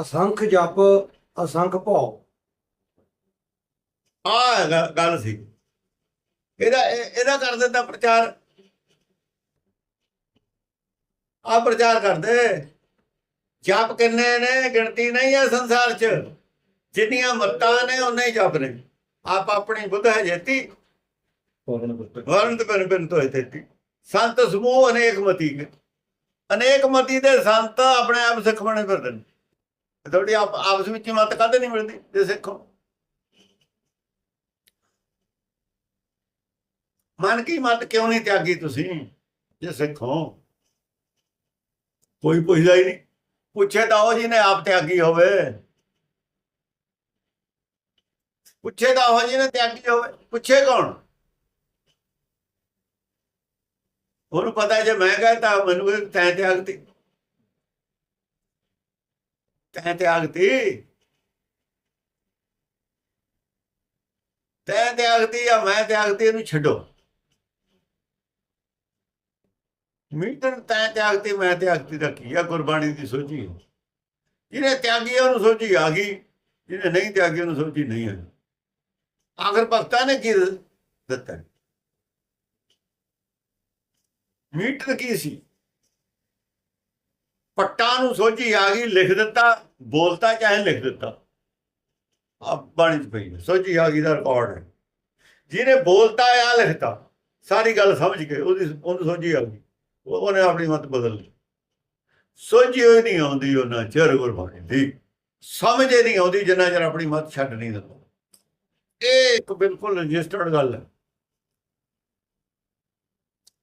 ਅਸੰਖ ਜਪ, ਅਸੰਖ ਭਉ ਆ ਗੱਲ ਸੀ। ਇਹਦਾ ਇਹਦਾ ਕਰ ਦਿੰਦਾ ਪ੍ਰਚਾਰ। ਆ ਪ੍ਰਚਾਰ ਕਰਦੇ। ਜਪ ਕਿੰਨੇ ਨੇ? ਗਿਣਤੀ ਨਹੀਂ ਹੈ ਸੰਸਾਰ 'ਚ। ਜਿੰਨੀਆਂ ਮੱਤਾਂ ਨੇ ਉਨੇ ਹੀ ਜਪ ਨੇ। ਆਪ ਆਪਣੀ ਬੁੱਧ ਹੈ ਜੇਤੀ। ਵਰਨ ਤੇ ਬਿਨ ਬਿਨ ਤੋਂ ਤੇਤੀ। ਸੰਤ ਸਮੂਹ ਅਨੇਕ ਮਤੀ ਕੇ ਅਨੇਕ ਮਤੀ ਦੇ ਸੰਤ ਆਪਣੇ ਆਪ ਸਿੱਖ ਬਣੇ ਫਿਰਦੇ ਨੇ। ਤੁਹਾਡੀ ਆਪ, ਆਪਸ ਵਿੱਚ ਹੀ ਮਤ ਕਦੇ ਨਹੀਂ ਮਿਲਦੀ, ਜੇ ਸਿੱਖੋ ਮਨ ਕੀ ਮਤ ਕਿਉਂ ਨਹੀਂ ਤਿਆਗੀ ਤੁਸੀਂ, ਜੇ ਸਿੱਖੋ ਕੋਈ ਪੁੱਛਦਾ ਹੀ ਨਹੀਂ, ਪੁੱਛੇ ਤਾਂ ਉਹ ਜਿਹਨੇ ਆਪ ਤਿਆਗੀ ਹੋਵੇ। ਪੁੱਛੇ ਤਾਂ ਉਹ ਜਿਹਨੇ ਤਿਆਗੀ ਹੋਵੇ, ਪੁੱਛੇ ਕੌਣ? ਉਹਨੂੰ ਪਤਾ ਜੇ ਮੈਂ ਕਹਤਾ ਮੈਨੂੰ ਇਹ ਤੈਂ। ਤਿਆਗਤੀ ਤੈ ਤਿਆਗਤੀ ਤੈ। ਤਿਆਗਤੀ ਜਾਂ ਮੈਂ ਤਿਆਗਤੀ ਇਹਨੂੰ ਛੱਡੋ। ਮੀਟਰ ਤੈਂ ਤਿਆਗਤੀ ਮੈਂ ਤਿਆਗਤੀ ਦਾ ਕੀ ਆ? ਗੁਰਬਾਣੀ ਦੀ ਸੋਝੀ ਜਿਹਨੇ ਤਿਆਗੀ, ਉਹਨੂੰ ਸੋਝੀ ਆ ਗਈ। ਜਿਹਨੇ ਨਹੀਂ ਤਿਆਗੀ, ਉਹਨੂੰ ਸੋਝੀ ਨਹੀਂ ਆਈ ਆਖਰ ਭਗਤਾਂ ਨੇ ਕੀ ਦਿੱਤਾ? ਮੀਟਰ ਕੀ ਸੀ? ਪੱਟਾਂ ਨੂੰ ਸੋਝੀ ਆ ਗਈ, ਲਿਖ ਦਿੱਤਾ। ਬੋਲਤਾ ਚਾਹੇ ਲਿਖ ਦਿੱਤਾ। ਆ ਬਾਣੀ ਚ ਪਈ ਹੈ, ਸੋਝੀ ਆ ਗਈ ਦਾ ਰਿਕਾਰਡ ਹੈ। ਜਿਹਨੇ ਬੋਲਤਾ ਆ ਲਿਖਤਾ। ਸਾਰੀ ਗੱਲ ਸਮਝ ਕੇ ਉਹਦੀ ਉਹਨੂੰ ਸੋਝੀ ਆ ਗਈ। ਉਹਨੇ ਆਪਣੀ ਮਤ ਬਦਲ ਲਈ। ਸੋਝੀ ਹੋਈ ਨਹੀਂ ਆਉਂਦੀ ਉਹਨਾਂ ਚਿਰ ਗੁਰਬਾਣੀ ਦੀ। ਸਮਝ ਨਹੀਂ ਆਉਂਦੀ ਜਿੰਨਾ ਚਿਰ ਆਪਣੀ ਮਤ ਛੱਡ ਨਹੀਂ ਦਿੰਦਾ। ਇਹ ਇੱਕ ਬਿਲਕੁਲ ਰਜਿਸਟਰਡ ਗੱਲ ਹੈ।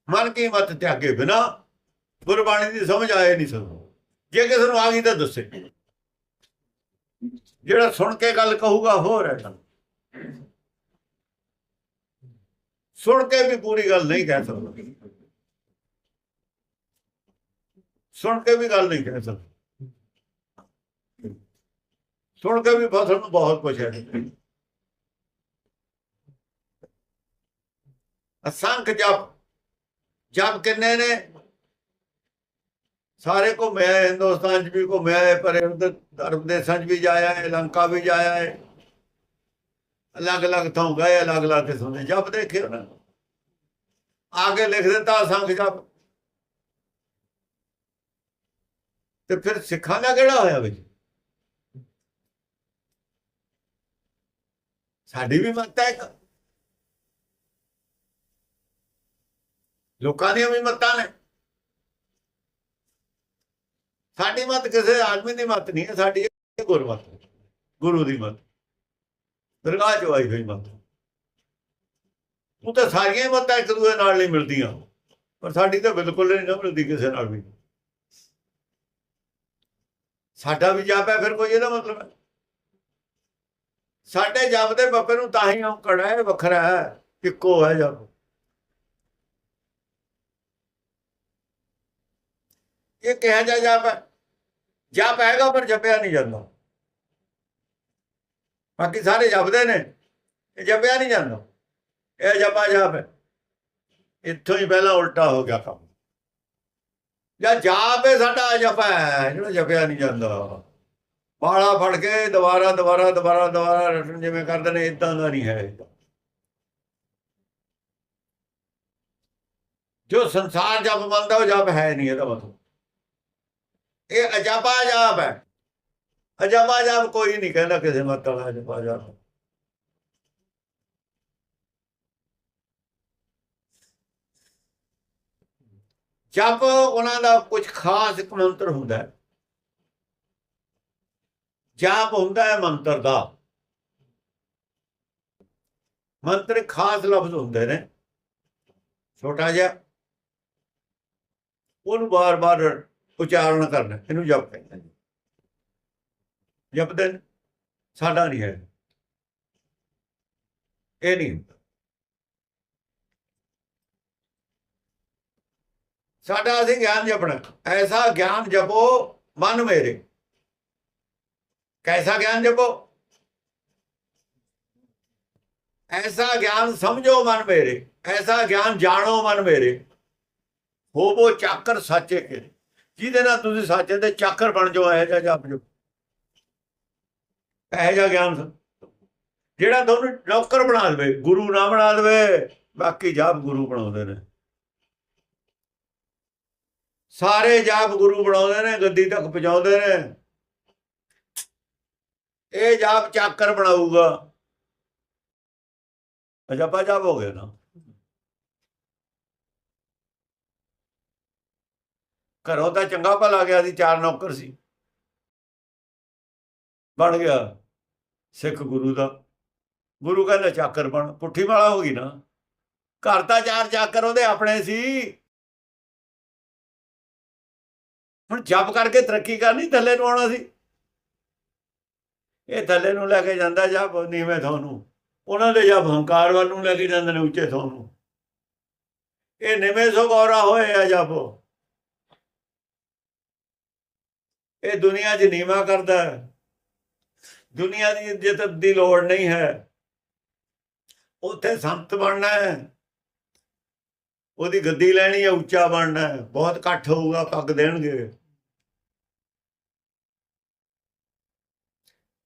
ਮਨ ਕੀ ਮਤ ਤਿਆਗੇ ਬਿਨਾ ਗੁਰਬਾਣੀ ਦੀ ਸਮਝ ਆਏ ਨਹੀਂ ਸਕਦਾ। ਜੇ ਕਿਸੇ ਨੂੰ ਆ ਗਈ ਤਾਂ ਦੱਸੇ। ਜਿਹੜਾ ਸੁਣ ਕੇ ਗੱਲ ਕਹੂਗਾ ਹੋਰ ਹੈ ਗੱਲ। ਸੁਣ ਕੇ ਵੀ ਪੂਰੀ ਗੱਲ ਨਹੀਂ ਕਹਿ ਸਕਦਾ। ਸੁਣ ਕੇ ਵੀ ਗੱਲ ਨਹੀਂ ਕਹਿ ਸਕਦਾ। ਸੁਣ ਕੇ ਵੀ ਫਸਲ ਨੂੰ ਬਹੁਤ ਕੁਝ ਹੈ। ਅਸੰਖ ਜਪ ਜਪ ਕਿੰਨੇ ਨੇ? ਸਾਰੇ ਘੁੰਮਿਆ ਹੈ, ਹਿੰਦੁਸਤਾਨ 'ਚ ਵੀ ਘੁੰਮਿਆ ਹੈ ਪਰੇ ਉਧਰ ਧਰਮ ਦੇਸ਼ਾਂ 'ਚ ਵੀ ਜਾਇਆ ਹੈ ਲੰਕਾ ਵੀ ਜਾਇਆ ਹੈ ਅਲੱਗ-ਅਲੱਗ ਥਾਂ ਗਏ ਅਲੱਗ-ਅਲੱਗ ਕਿਸਮ ਦੇ ਜਪ ਦੇਖੇ ਉਹਨਾਂ ਨੇ। ਆਗੇ ਲਿਖ ਦਿੱਤਾ ਸੰਖ ਜਪ ਤੇ ਫਿਰ ਸਿੱਖਾਂ ਦਾ ਕਿਹੜਾ ਹੋਇਆ ਵਿੱਚ ਸਾਡੀ ਵੀ ਮਤ ਹੈ ਇੱਕ। ਲੋਕਾਂ ਦੀਆਂ ਵੀ ਮੱਤਾਂ ਨੇ ਸਾਡੀ ਮਤ ਕਿਸੇ ਆਦਮੀ ਦੀ ਮਤ ਨਹੀਂ ਹੈ, ਸਾਡੀ ਗੁਰਮਤ ਗੁਰੂ ਦੀ ਮਤ, ਦਰਗਾਹ ਚ ਆਈ ਹੋਈ ਮਤ। ਉਹ ਤਾਂ ਸਾਰੀਆਂ ਹੀ ਮਤਾਂ ਇੱਕ ਦੂਜੇ ਨਾਲ ਨਹੀਂ ਮਿਲਦੀਆਂ, ਪਰ ਸਾਡੀ ਤਾਂ ਬਿਲਕੁਲ ਨਹੀਂ ਨਾ ਮਿਲਦੀ ਕਿਸੇ ਨਾਲ ਵੀ। ਸਾਡਾ ਵੀ ਜਾਪ ਹੈ, ਫਿਰ ਕੋਈ ਇਹਦਾ ਮਤਲਬ ਹੈ? ਸਾਡੇ ਜਪ ਦੇ ਬੱਪੇ ਨੂੰ ਤਾਂ ਹੀ ਔਕੜ ਹੈ, ਵੱਖਰਾ ਹੈ, ਇੱਕੋ ਹੈ ਜਪ। ਇਹ ਕਿਹਾ ਜਾ ਜਾਪ ਹੈ? ਜਪ ਹੈਗਾ ਪਰ ਜਪਿਆ ਨਹੀਂ ਜਾਂਦਾ। ਬਾਕੀ ਸਾਰੇ ਜਪਦੇ ਨੇ। ਇਹ ਜਪਿਆ ਨਹੀਂ ਜਾਂਦਾ। ਇਹ ਜਪਾ ਜਾਪ ਹੈ। ਇੱਥੋਂ ਹੀ ਪਹਿਲਾਂ ਉਲਟਾ ਹੋ ਗਿਆ ਕੰਮ। ਜਾਂ ਜਾਪ ਹੈ ਸਾਡਾ ਜਪ ਹੈ ਜਿਹੜਾ ਜਪਿਆ ਨਹੀਂ ਜਾਂਦਾ। ਬਾਲਾ ਫੜ ਕੇ ਦੁਬਾਰਾ ਦੁਬਾਰਾ ਦੁਬਾਰਾ ਦੁਬਾਰਾ ਰਟਣ ਜਿਵੇਂ ਕਰਦੇ ਨੇ ਇਦਾਂ ਦਾ ਨਹੀਂ ਹੈ। ਜੋ ਸੰਸਾਰ ਜਪ ਮੰਨਦਾ ਉਹ ਜਪ ਹੈ ਨਹੀਂ ਇਹਦਾ ਮਤਲਬ। ਇਹ ਅਜਪਾ ਜਾਪ ਹੈ। ਅਜਪਾ ਜਾਪ ਕੋਈ ਨਹੀਂ ਕਹਿੰਦਾ ਕਿਸੇ ਮਤ ਵਾਲਾ ਅਜਪਾ ਜਾਪ ਜਪ ਉਹਨਾਂ ਦਾ ਕੁਝ ਖਾਸ ਇੱਕ ਮੰਤਰ ਹੁੰਦਾ ਹੈ। ਜਾਪ ਹੁੰਦਾ ਹੈ ਮੰਤਰ ਦਾ। ਮੰਤਰ ਖਾਸ ਲਫ਼ਜ਼ ਹੁੰਦੇ ਨੇ। ਛੋਟਾ ਜਿਹਾ। ਉਹਨੂੰ ਬਾਰ-ਬਾਰ ਉਚਾਰਨ ਕਰਨਾ, ਇਹਨੂੰ ਜਪ ਕਹਿੰਦੇ ਨੇ। ਜਪਦੇ ਨੇ, ਸਾਡਾ ਨਹੀਂ ਹੈ ਇਹ ਨਹੀਂ ਸਾਡਾ ਅਸੀਂ ਗਿਆਨ ਜਪਣਾ। ਐਸਾ ਗਿਆਨ ਜਪੋ, ਮਨ ਮੇਰੇ। ਕੈਸਾ ਗਿਆਨ ਜਪੋ? ਐਸਾ ਗਿਆਨ ਸਮਝੋ ਮਨ ਮੇਰੇ। ਐਸਾ ਗਿਆਨ ਜਾਣੋ ਮਨ ਮੇਰੇ। ਹੋਵੋ ਚਾਕਰ ਸਾਚੇ ਕੇ ਜਿਹਦੇ ਨਾਲ ਤੁਸੀਂ ਸੱਚ ਦੇ ਚਾਕਰ ਬਣ ਜਾਓ, ਇਹ ਜਿਹਾ ਜਪ ਜੋ। ਇਹ ਜਿਹਾ ਗਿਆਨ ਜਿਹੜਾ ਤੁਹਾਨੂੰ ਨੌਕਰ ਬਣਾ ਦੇਵੇ, ਗੁਰੂ ਨਾ ਬਣਾ ਦੇਵੇ, ਬਾਕੀ ਜਾਪ ਗੁਰੂ ਬਣਾਉਂਦੇ ਨੇ। ਸਾਰੇ ਜਾਪ ਗੁਰੂ ਬਣਾਉਂਦੇ ਨੇ, ਗੱਦੀ ਤੱਕ ਪਹੁੰਚਾਉਂਦੇ ਨੇ। ਇਹ ਜਾਪ ਚਾਕਰ ਬਣਾਊਗਾ। ਅਜਪਾ ਜਾਪ ਹੋ ਗਿਆ ਨਾ? ਘਰੋਂ ਤਾਂ ਚੰਗਾ ਭਲਾ ਗਿਆ ਸੀ, ਚਾਰ ਨੌਕਰ ਸੀ। ਬਣ ਗਿਆ ਸਿੱਖ ਗੁਰੂ ਦਾ। ਗੁਰੂ ਕਹਿੰਦਾ ਚਾਕਰ ਬਣ, ਪੁੱਠੀ ਵਾਲਾ ਹੋ ਗਈ ਨਾ। ਘਰ ਤਾਂ ਚਾਰ ਚਾਕਰ ਉਹਦੇ ਆਪਣੇ ਸੀ। ਹੁਣ ਜਪ ਕਰਕੇ ਤਰੱਕੀ ਕਰਨੀ, ਥੱਲੇ ਨੂੰ ਆਉਣਾ ਸੀ। ਇਹ ਥੱਲੇ ਨੂੰ ਲੈ ਕੇ ਜਾਂਦਾ ਜਪ, ਨੀਵੇਂ ਤੁਹਾਨੂੰ ਉਹਨਾਂ ਦੇ ਜਪ ਹੰਕਾਰ ਵੱਲ ਨੂੰ ਲੈ ਕੇ ਜਾਂਦੇ ਨੇ, ਉੱਚੇ ਤੁਹਾਨੂੰ ਇਹ ਨਿਵੇਂ ਸਗੋਰਾ ਹੋਏ ਆ ਜਪ। ਇਹ ਦੁਨੀਆ 'ਚ ਨੀਵਾ ਕਰਦਾ ਹੈ। ਦੁਨੀਆ ਦੀ ਇੱਜ਼ਤ ਦੀ ਲੋੜ ਨਹੀਂ ਹੈ। ਉੱਥੇ ਸੰਤ ਬਣਨਾ ਹੈ। ਉਹਦੀ ਗੱਦੀ ਲੈਣੀ ਹੈ, ਉੱਚਾ ਬਣਨਾ ਹੈ। ਬਹੁਤ ਇਕੱਠ ਹੋਊਗਾ, ਪੱਗ ਦੇਣਗੇ।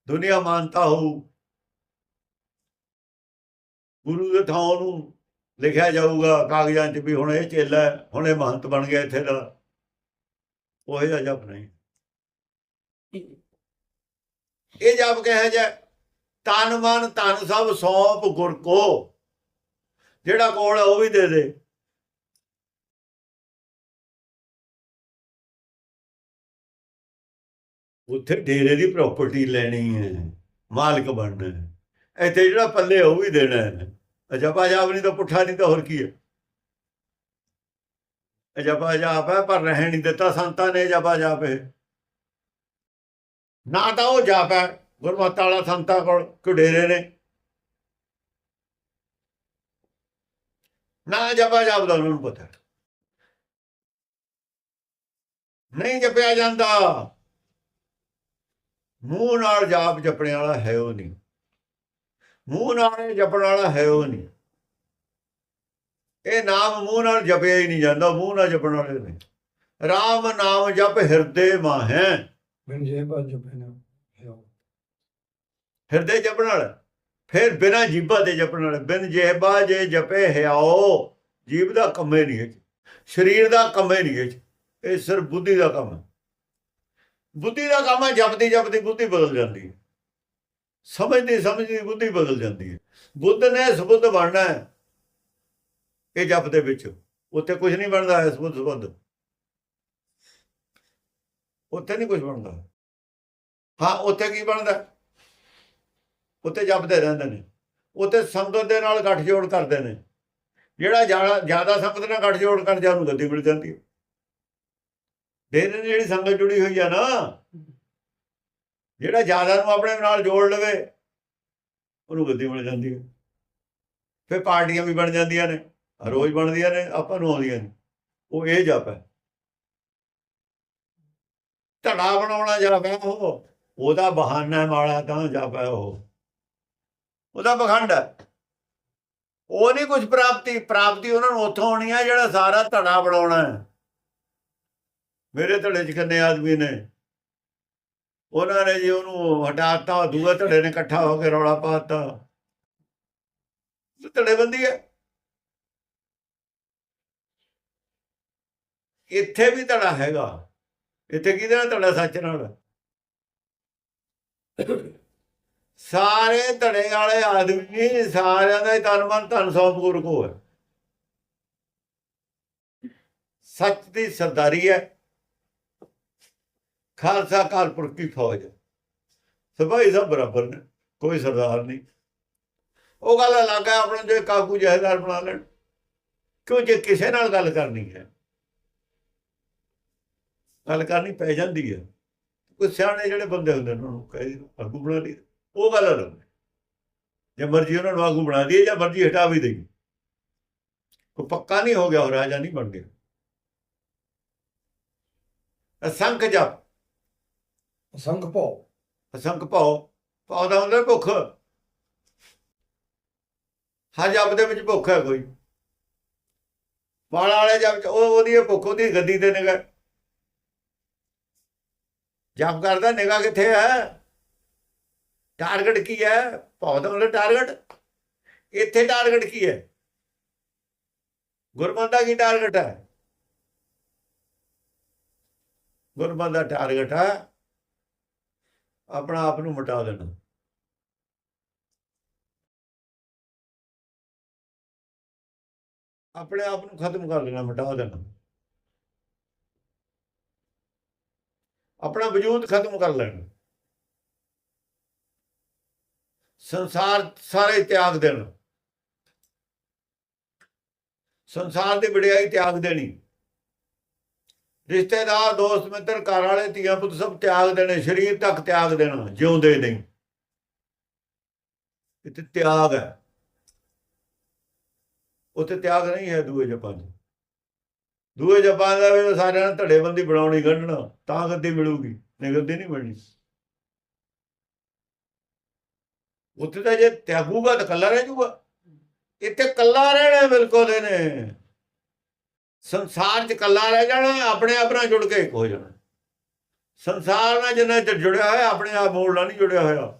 ਦੁਨੀਆ ਮਾਨਤਾ ਹੋਊ। ਗੁਰੂ ਦੇ ਥਾਂ ਨੂੰ ਲਿਖਿਆ ਜਾਊਗਾ ਕਾਗਜ਼ਾਂ 'ਚ ਵੀ ਹੁਣ ਇਹ ਚੇਲਾ ਹੁਣ ਇਹ ਮਹੰਤ ਬਣ ਗਿਆ ਇੱਥੇ ਦਾ। ਉਹ ਜਿਹਾ ਜਪ ਨਹੀਂ। ਇਹ ਜਪ ਕਹੇ ਜਾ, ਤਨ ਮਨ ਤਨ ਸਭ ਸੌਂਪ ਗੁਰ ਕੋ, ਜਿਹੜਾ ਕੋਲ ਉਹ ਵੀ ਦੇ ਦੇ। ਉੱਥੇ ਡੇਰੇ ਦੀ ਪ੍ਰਾਪਰਟੀ ਲੈਣੀ ਹੈ, ਮਾਲਕ ਬਣਨਾ ਹੈ। ਇੱਥੇ ਜਿਹੜਾ ਪੱਲੇ ਉਹ ਵੀ ਦੇਣਾ ਹੈ। ਅਜਪਾ ਜਾਪ ਨਹੀਂ ਤਾਂ ਪੁੱਠਾ ਨਹੀਂ ਤਾਂ ਹੋਰ ਕੀ ਹੈ? ਅਜਬਾ ਜਾਪ ਹੈ, ਪਰ ਰਹਿਣ ਨਹੀਂ ਦਿੱਤਾ, ਸੰਤਾਂ ਨੇ ਜਪਾ ਜਾਪ ਹੈ ਨਾ ਤਾਂ ਉਹ ਜਾਪ ਹੈ, ਗੁਰਮਤਿ ਵਾਲਾ ਸੰਤਾਂ ਕੋਲ ਕੁਡੇਰੇ ਨੇ। ਨਾ ਜਪਾ ਜਾਪ ਦਾ ਉਹਨਾਂ ਨੂੰ ਪਤਾ। ਨਹੀਂ ਜਪਿਆ ਜਾਂਦਾ। ਮੂੰਹ ਨਾਲ ਜਾਪ ਜਪਣ ਵਾਲਾ ਹੈ ਉਹ ਨਹੀਂ। ਮੂੰਹ ਨਾਲ ਜਪਣ ਵਾਲਾ ਹੈ ਉਹ ਨਹੀਂ। ਇਹ ਨਾਮ ਮੂੰਹ ਨਾਲ ਜਪਿਆ ਹੀ ਨਹੀਂ ਜਾਂਦਾ, ਮੂੰਹ ਨਾਲ ਜਪਣ ਵਾਲੇ ਨੇ ਰਾਮ ਨਾਮ ਜਪ ਹਿਰਦੇ ਮਾਂ ਹੈ ਬਿਨ ਜੇ ਬਾਜ ਜਪਨਾ ਹਿਰਦੇ ਜਪਣ ਵਾਲਾ। ਫਿਰ ਬਿਨਾ ਜੀਭਾ ਦੇ ਜਪਣ ਵਾਲਾ, ਬਿਨ ਜਿਹਬਾ ਜੇ ਜਪੇ ਹਿਆਓ ਜੀਬ ਦਾ ਕੰਮੇ ਨਹੀਂ ਹੈ ਸਰੀਰ ਦਾ ਕੰਮੇ ਨਹੀਂ ਹੈ ਇਹ ਸਿਰਫ ਬੁੱਧੀ ਦਾ ਕੰਮ ਹੈ। ਬੁੱਧੀ ਦਾ ਕੰਮ ਹੈ, ਜਪਦੀ ਜਪਦੀ ਬੁੱਧੀ ਬਦਲ ਜਾਂਦੀ ਹੈ। ਸਮਝਦੀ ਸਮਝਦੀ ਬੁੱਧੀ ਬਦਲ ਜਾਂਦੀ ਹੈ। ਬੁੱਧ ਨੇ ਸਬੁੱਧ ਬਣਨਾ ਹੈ, ਇਹ ਜਪ ਦੇ ਵਿੱਚ। ਉੱਥੇ ਕੁਝ ਨਹੀਂ ਬਣਦਾ ਹੈ ਸਬੁੱਧ ਸਬੁੱਧ। ਉੱਥੇ ਨਹੀਂ ਕੁਝ ਬਣਦਾ। ਹਾਂ, ਉੱਥੇ ਕੀ ਬਣਦਾ? ਉੱਥੇ ਜਪਦੇ ਰਹਿੰਦੇ ਨੇ। ਉੱਥੇ ਸੰਗਤ ਦੇ ਨਾਲ ਗੱਠਜੋੜ ਕਰਦੇ ਨੇ। ਜਿਹੜਾ ਜ਼ਿਆਦਾ ਜ਼ਿਆਦਾ ਸੰਗਤ ਨਾਲ ਗੱਠਜੋੜ ਕਰ ਜਾ ਉਹਨੂੰ ਗੱਦੀ ਮਿਲ ਜਾਂਦੀ ਹੈ। ਡੇਰੇ ਨਾਲ ਜਿਹੜੀ ਸੰਗਤ ਜੁੜੀ ਹੋਈ ਆ ਨਾ, ਜਿਹੜਾ ਜ਼ਿਆਦਾ ਨੂੰ ਆਪਣੇ ਨਾਲ ਜੋੜ ਲਵੇ, ਉਹਨੂੰ ਗੱਦੀ ਮਿਲ ਜਾਂਦੀ ਹੈ। ਫਿਰ ਪਾਰਟੀਆਂ ਵੀ ਬਣ ਜਾਂਦੀਆਂ ਨੇ, ਰੋਜ਼ ਬਣਦੀਆਂ ਨੇ, ਆਪਾਂ ਨੂੰ ਆਉਂਦੀਆਂ ਨੇ। ਉਹ ਇਹ ਜਪ ਹੈ। ਧੜਾ ਬਣਾਉਣਾ ਜਪ ਹੈ ਉਹ, ਉਹਦਾ ਬਹਾਨਾ ਹੈ ਮਾੜਾ ਤਾਂ ਜਪ ਉਹ। ਉਹਦਾ ਬਖੰਡ ਹੈ। ਉਹ ਨਹੀਂ ਕੁਝ ਪ੍ਰਾਪਤੀ ਪ੍ਰਾਪਤੀ ਉਹਨਾਂ ਨੂੰ ਉੱਥੋਂ ਆਉਣੀ ਹੈ ਜਿਹੜਾ ਸਾਰਾ ਧੜਾ ਬਣਾਉਣਾ ਹੈ। ਮੇਰੇ ਧੜੇ 'ਚ ਕਿੰਨੇ ਆਦਮੀ ਨੇ। ਉਹਨਾਂ ਨੇ ਜੀ ਉਹਨੂੰ ਹਟਾਤਾ, ਦੂਏ ਧੜੇ ਨੇ ਇਕੱਠਾ ਹੋ ਕੇ ਰੌਲਾ ਪਾਤਾ। ਧੜੇ ਬੰਦੀ ਹੈ। ਇੱਥੇ ਵੀ ਧੜਾ ਹੈਗਾ। ਇੱਥੇ ਕਿਹਦੇ ਨਾਲ ਧੜਾ ਸੱਚ ਨਾਲ? ਸਾਰੇ ਧੜੇ ਵਾਲੇ ਆਦਮੀ, ਸਾਰਿਆਂ ਦਾ ਹੀ ਤਨ ਮਨ ਧਨ ਸੌਂਪ ਗੁਰ ਕੋ ਹੈ ਸੱਚ ਦੀ ਸਰਦਾਰੀ ਹੈ। ਖਾਲਸਾ ਕਾਲਪੁਰ ਕੀ ਫੌਜ ਸਭਾਈ ਸਭ ਬਰਾਬਰ ਨੇ, ਕੋਈ ਸਰਦਾਰ ਨਹੀਂ। ਉਹ ਗੱਲ ਅਲੱਗ ਹੈ, ਆਪਣੇ ਜੇ ਕਾਕੂ ਜਹੇਦਾਰ ਬਣਾ ਲੈਣ। ਕਿਉਂ ਜੇ ਕਿਸੇ ਨਾਲ ਗੱਲ ਕਰਨੀ ਹੈ ਗੱਲ ਕਰਨੀ ਪੈ ਜਾਂਦੀ ਹੈ ਕੋਈ ਸਿਆਣੇ ਜਿਹੜੇ ਬੰਦੇ ਹੁੰਦੇ ਉਹਨਾਂ ਨੂੰ ਕਹੇ ਆਗੂ ਬਣਾ ਲਈ ਉਹ ਗੱਲ ਅਲੱਗ ਜੇ ਮਰਜ਼ੀ ਉਹਨਾਂ ਨੂੰ ਆਗੂ ਬਣਾ ਦਈਏ ਜਾਂ ਮਰਜ਼ੀ ਹਟਾ ਵੀ ਦੇਈਏ। ਕੋਈ ਪੱਕਾ ਨਹੀਂ ਹੋ ਗਿਆ ਉਹ ਰਾਜਾ ਨਹੀਂ ਬਣ ਗਿਆ। ਅਸੰਖ ਜਪ। ਅਸੰਖ ਭਉ। ਅਸੰਖ ਭਾਉ। ਭਾਉ ਦਾ ਹੁੰਦਾ ਭੁੱਖ। ਹਰ ਜਪ ਦੇ ਵਿੱਚ ਭੁੱਖ ਹੈ ਕੋਈ। ਬਾਲਾ ਵਾਲੇ ਜਪ ਚ ਉਹ ਉਹਦੀ ਭੁੱਖ ਉਹਦੀ ਗੱਦੀ ਤੇ ਨਿਗਾ ਜਪ ਕਰਦਾ ਨਿਗਾ ਕਿੱਥੇ ਹੈ? ਟਾਰਗੇਟ ਕੀ ਹੈ? ਭੌਤ ਮਤਲਬ ਟਾਰਗੇਟ? ਇੱਥੇ ਟਾਰਗੇਟ ਕੀ ਹੈ? ਗੁਰਮਤ ਦਾ ਕੀ ਟਾਰਗੇਟ ਹੈ? ਗੁਰਮਤ ਦਾ ਟਾਰਗੇਟ ਹੈ ਆਪਣਾ ਆਪ ਨੂੰ ਮਿਟਾ ਦੇਣਾ। ਆਪਣੇ ਆਪ ਨੂੰ ਖਤਮ ਕਰ ਦੇਣਾ, ਮਿਟਾ ਦੇਣਾ। ਆਪਣਾ ਵਜੂਦ ਖਤਮ ਕਰ ਲੈਣ। ਸੰਸਾਰ ਸਾਰੇ ਤਿਆਗ ਦੇਣ। ਸੰਸਾਰ ਦੀ ਵਡਿਆਈ ਤਿਆਗ ਦੇਣੀ। ਰਿਸ਼ਤੇਦਾਰ, ਦੋਸਤ, ਮਿੱਤਰ, ਘਰ ਵਾਲੇ, ਧੀਆਂ, ਪੁੱਤ ਸਭ ਤਿਆਗ ਦੇਣੇ। ਸਰੀਰ ਤੱਕ ਤਿਆਗ ਦੇਣਾ, ਜਿਉਂਦੇ ਨਹੀਂ। ਇੱਥੇ ਤਿਆਗ ਹੈ। ਉੱਥੇ ਤਿਆਗ ਨਹੀਂ ਹੈ ਦੂਏ ਜਪਾਂ 'ਚ। ਦੂਏ ਜਪਾਂ ਦਾ ਵੀ ਸਾਰਿਆਂ ਨੇ ਧੜੇਬੰਦੀ ਬਣਾਉਣੀ ਕੱਢਣਾ, ਤਾਂ ਗੱਦੀ ਮਿਲੂਗੀ, ਨਹੀਂ ਗੱਦੀ ਨਹੀਂ ਮਿਲਣੀ। ਉੱਥੇ ਤਾਂ ਜੇ ਤਿਆਗੂਗਾ ਤਾਂ ਕੱਲਾ ਰਹਿ ਜਾਊਗਾ। ਇੱਥੇ ਕੱਲਾ ਰਹਿਣਾ ਬਿਲਕੁਲ ਇਹਨੇ। ਸੰਸਾਰ 'ਚ ਕੱਲਾ ਰਹਿ ਜਾਣਾ, ਆਪਣੇ ਆਪ ਨਾਲ ਜੁੜ ਕੇ ਇੱਕ ਹੋ ਜਾਣਾ। ਸੰਸਾਰ ਨਾਲ ਜਿੰਨਾ ਚਿਰ ਜੁੜਿਆ ਹੋਇਆ, ਆਪਣੇ ਆਪ ਮੂਲ ਨਾਲ ਨਹੀਂ ਜੁੜਿਆ ਹੋਇਆ।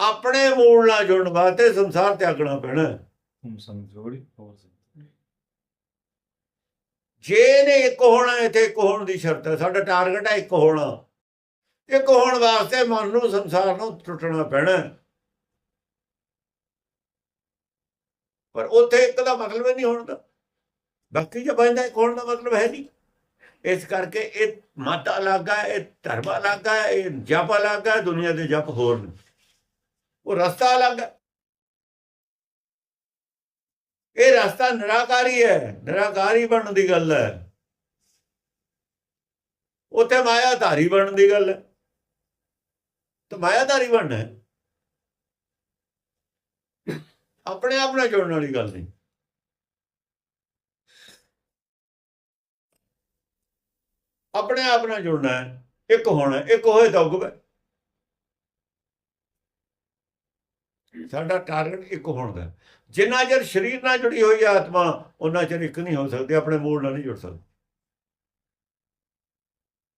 ਆਪਣੇ ਮੂਲ ਨਾਲ ਜੁੜਨ ਵਾਸਤੇ ਸੰਸਾਰ ਤਿਆਗਣਾ ਪੈਣਾ। ਹਮ ਹੋਰ ਜੇ ਨੇ ਇੱਕ ਹੋਣਾ, ਇੱਥੇ ਇੱਕ ਹੋਣ ਦੀ ਸ਼ਰਤ ਹੈ। ਸਾਡਾ ਟਾਰਗੇਟ ਹੈ ਇੱਕ ਹੋਣਾ। ਇੱਕ ਹੋਣ ਵਾਸਤੇ ਮਨ ਨੂੰ, ਸੰਸਾਰ ਨੂੰ ਟੁੱਟਣਾ ਪੈਣਾ। ਪਰ ਉੱਥੇ ਇੱਕ ਦਾ ਮਤਲਬ ਹੀ ਨਹੀਂ ਹੋਣ ਦਾ। ਬਾਕੀ ਜੇ ਬੰਦਾ ਇੱਕ ਹੋਣ ਦਾ ਮਤਲਬ ਹੈ ਨਹੀਂ। ਇਸ ਕਰਕੇ ਇਹ ਮਤ ਅਲੱਗ ਹੈ, ਇਹ ਧਰਮ ਅਲੱਗ ਹੈ, ਇਹ ਜਪ ਅਲੱਗ ਹੈ, ਦੁਨੀਆ ਦੇ ਜਪ ਹੋਰ ਨੇ। ਉਹ ਰਸਤਾ ਅਲੱਗ ਹੈ। ਇਹ ਰਸਤਾ ਨਿਰਾਕਾਰੀ ਹੈ। ਨਿਰਾਕਾਰੀ ਬਣਨ ਦੀ ਗੱਲ ਹੈ। ਉੱਥੇ ਮਾਇਆ ਧਾਰੀ ਬਣਨ ਦੀ ਗੱਲ ਹੈ। ਤਾਂ ਮਾਇਆ ਧਾਰੀ ਬਣਨਾ ਹੈ। ਆਪਣੇ ਆਪ ਨਾਲ ਜੁੜਨ ਵਾਲੀ ਗੱਲ ਨਹੀਂ। ਆਪਣੇ ਆਪ ਨਾਲ ਜੁੜਨਾ ਹੈ। ਇੱਕ ਹੋਣਾ ਇੱਕ ਹੋਏ ਤਾਂ ਉਗਵੇ ਸਾਡਾ ਟਾਰਗੇਟ ਇੱਕ ਹੋਣ ਦਾ। ਜਿੰਨਾ ਚਿਰ ਸਰੀਰ ਨਾਲ ਜੁੜੀ ਹੋਈ ਆਤਮਾ ਉਹਨਾਂ ਚਿਰ ਇੱਕ ਨਹੀਂ ਹੋ ਸਕਦੀ, ਆਪਣੇ ਮੂਲ ਨਾਲ ਨਹੀਂ ਜੁੜ ਸਕਦੀ।